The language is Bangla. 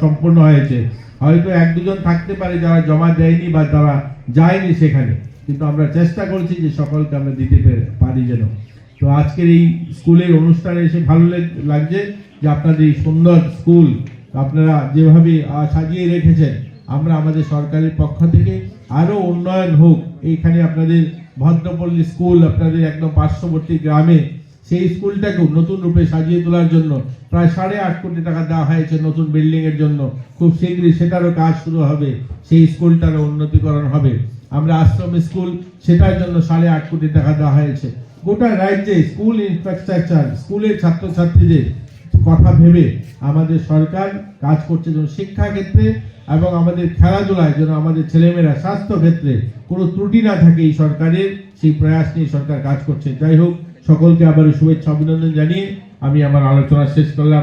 সম্পূর্ণ হয়েছে। হয়তো এক দুজন থাকতে পারে যারা জমা দেয়নি বা তারা যায়নি সেখানে। কিন্তু আমরা চেষ্টা করছি যে সকলকে আমরা দিতে পারি যেন। তো আজকের এই স্কুলের অনুষ্ঠানে এসে ভালো লাগ- লাগছে যে আপনাদের এই সুন্দর স্কুল আপনারা যেভাবে সাজিয়ে রেখেছেন, আমরা আমাদের সরকারের পক্ষ থেকে আরও উন্নয়ন হোক। এইখানে আপনাদের ভদ্রপল্লী স্কুল, আপনাদের একদম পার্শ্ববর্তী গ্রামে সেই স্কুলটাকেও নতুন রূপে সাজিয়ে তোলার জন্য প্রায় সাড়ে আট কোটি টাকা দেওয়া হয়েছে নতুন বিল্ডিং এর জন্য। খুব শীঘ্রই সেটারও কাজ শুরু হবে, সেই স্কুলটারও উন্নতিকরণ হবে। আমরা আশ্রম স্কুল, সেটার জন্য সাড়ে আট কোটি টাকা দেওয়া হয়েছে। গোটা রাজ্যে স্কুল ইনফ্রাস্ট্রাকচার স্কুলের ছাত্রছাত্রীদের কথা ভেবে আমাদের সরকার কাজ করছে যেন শিক্ষা ক্ষেত্রে এবং আমাদের খেলাধুলায় যেন আমাদের ছেলেমেয়েরা স্বাস্থ্য ক্ষেত্রে কোনো ত্রুটি না থাকে এই সরকারের, সেই প্রয়াস নিয়ে সরকার কাজ করছে। যাই হোক সকলকে আবার শুভেচ্ছা অভিনন্দন জানিয়ে আমি আমার আলোচনা শেষ করলাম।